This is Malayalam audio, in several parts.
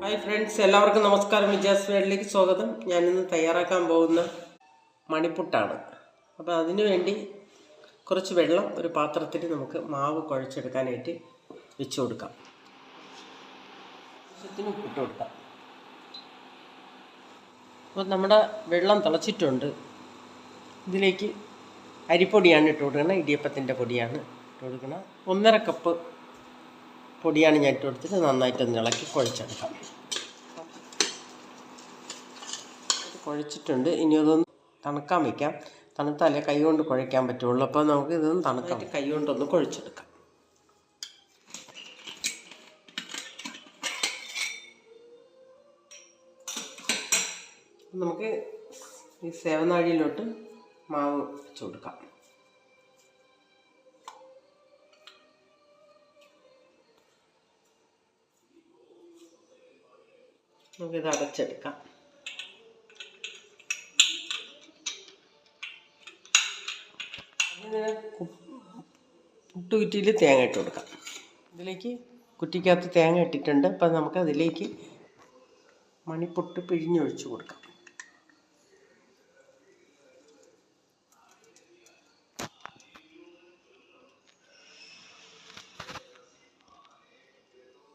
ഹായ് ഫ്രണ്ട്സ് എല്ലാവർക്കും നമസ്കാരം. വിജാസ് വേഡിലേക്ക് സ്വാഗതം. ഞാനിന്ന് തയ്യാറാക്കാൻ പോകുന്ന മണിപ്പുട്ടാണ്. അപ്പോൾ അതിനു വേണ്ടി കുറച്ച് വെള്ളം ഒരു പാത്രത്തിൽ നമുക്ക് മാവ് കുഴച്ചെടുക്കാനായിട്ട് വെച്ച് കൊടുക്കാം. ആവശ്യത്തിന് ഉപ്പിട്ട് കൊടുക്കാം. അപ്പോൾ നമ്മുടെ വെള്ളം തിളച്ചിട്ടുണ്ട്. ഇതിലേക്ക് അരിപ്പൊടിയാണ് ഇട്ട് കൊടുക്കുന്നത്. ഇടിയപ്പത്തിന്റെ പൊടിയാണ് ഇട്ട് കൊടുക്കുന്നത്. ഒന്നര കപ്പ് പൊടിയാണ് ഞാൻ ഇട്ട് കൊടുത്തിട്ട് നന്നായിട്ടൊന്ന് ഇളക്കി കുഴച്ചെടുക്കാം. കുഴച്ചിട്ടുണ്ട്. ഇനി അതൊന്ന് തണുക്കാൻ വയ്ക്കാം തണുത്താലേ കൈ കൊണ്ട് കുഴയ്ക്കാൻ പറ്റുള്ളൂ. അപ്പോൾ നമുക്ക് ഇതൊന്ന് തണുക്കാം. കൈ കൊണ്ടൊന്ന് കുഴച്ചെടുക്കാം. നമുക്ക് ഈ സേവനാഴിയിലോട്ട് മാവ് വെച്ച് കൊടുക്കാം. നമുക്കിത് അടച്ചെടുക്കാം. അതിങ്ങനെ പുട്ടുകുറ്റിയിൽ തേങ്ങ ഇട്ട് കൊടുക്കാം. ഇതിലേക്ക് കുറ്റിക്കകത്ത് തേങ്ങ ഇട്ടിട്ടുണ്ട്. അപ്പം നമുക്ക് അതിലേക്ക് മണിപ്പൊട്ട് പിഴിഞ്ഞൊഴിച്ച് കൊടുക്കാം.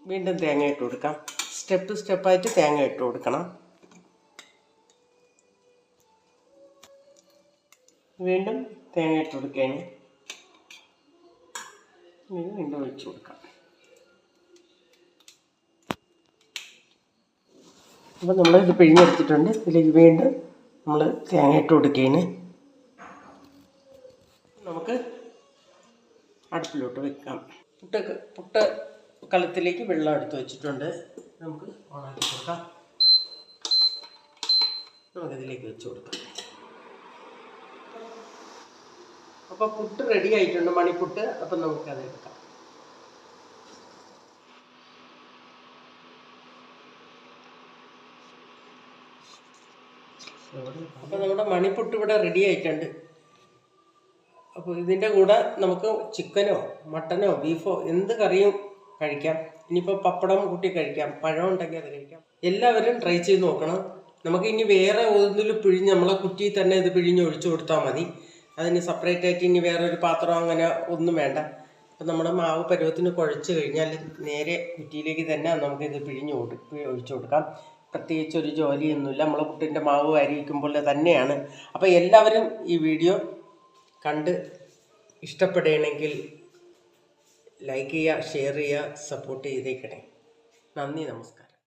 വീണ്ടും തേങ്ങ ഇട്ട് കൊടുക്കാം. സ്റ്റെപ്പ് സ്റ്റെപ്പായിട്ട് തേങ്ങ ഇട്ട് കൊടുക്കണം. വീണ്ടും തേങ്ങ ഇട്ട് കൊടുക്കുകയാണ്. വീണ്ടും ഒഴിച്ച് കൊടുക്കാം. അപ്പോൾ നമ്മൾ ഇത് പിഴിഞ്ഞെടുത്തിട്ടുണ്ട്. ഇതിലേക്ക് വീണ്ടും നമ്മൾ തേങ്ങ ഇട്ട് കൊടുക്കുകയാണ്. നമുക്ക് അടുപ്പിലോട്ട് വെക്കാം. പുട്ട് പുട്ട് കലത്തിലേക്ക് വെള്ളം എടുത്ത് വെച്ചിട്ടുണ്ട്. നമുക്ക് ഓണാക്കി കൊടുക്കാം. നമുക്കതിലേക്ക് വെച്ച് കൊടുക്കാം. അപ്പോൾ പുട്ട് റെഡി ആയിട്ടുണ്ട് മണിപ്പുട്ട്. അപ്പം നമുക്കത് എടുക്കാം. അപ്പോൾ നമ്മുടെ മണിപ്പുട്ട് ഇവിടെ റെഡി ആയിട്ടുണ്ട്. അപ്പോൾ ഇതിന്റെ കൂടെ നമുക്ക് ചിക്കനോ മട്ടനോ ബീഫോ എന്ത് കറിയും കഴിക്കാം. ഇനിയിപ്പോൾ പപ്പടം കൂട്ടി കഴിക്കാം. പഴം ഉണ്ടെങ്കിൽ അത് കഴിക്കാം. എല്ലാവരും ട്രൈ ചെയ്ത് നോക്കണം. നമുക്ക് ഇനി വേറെ ഒന്നിൽ പിഴിഞ്ഞ് നമ്മളെ കുറ്റിയിൽ തന്നെ ഇത് പിഴിഞ്ഞ് ഒഴിച്ചു കൊടുത്താൽ മതി. അതിന് സെപ്പറേറ്റ് ആയിട്ട് ഇനി വേറെ ഒരു പാത്രം അങ്ങനെ ഒന്നും വേണ്ട. അപ്പം നമ്മുടെ മാവ് പരുവത്തിന് കുഴച്ച് കഴിഞ്ഞാൽ നേരെ കുറ്റിയിലേക്ക് തന്നെ നമുക്ക് ഇത് പിഴിഞ്ഞ് ഒഴിച്ചു കൊടുക്കാം. പ്രത്യേകിച്ച് ഒരു ജോലിയൊന്നുമില്ല. നമ്മളെ കുട്ടീന്റെ മാവ് അരിയിക്കുമ്പോൾ തന്നെയാണ്. അപ്പോൾ എല്ലാവരും ഈ വീഡിയോ കണ്ട് ഇഷ്ടപ്പെടുകയാണെങ്കിൽ ലൈക്ക് ചെയ്യുക ഷെയർ ചെയ്യുക സപ്പോർട്ട് ചെയ്തേക്കണേ. നന്ദി നമസ്കാരം.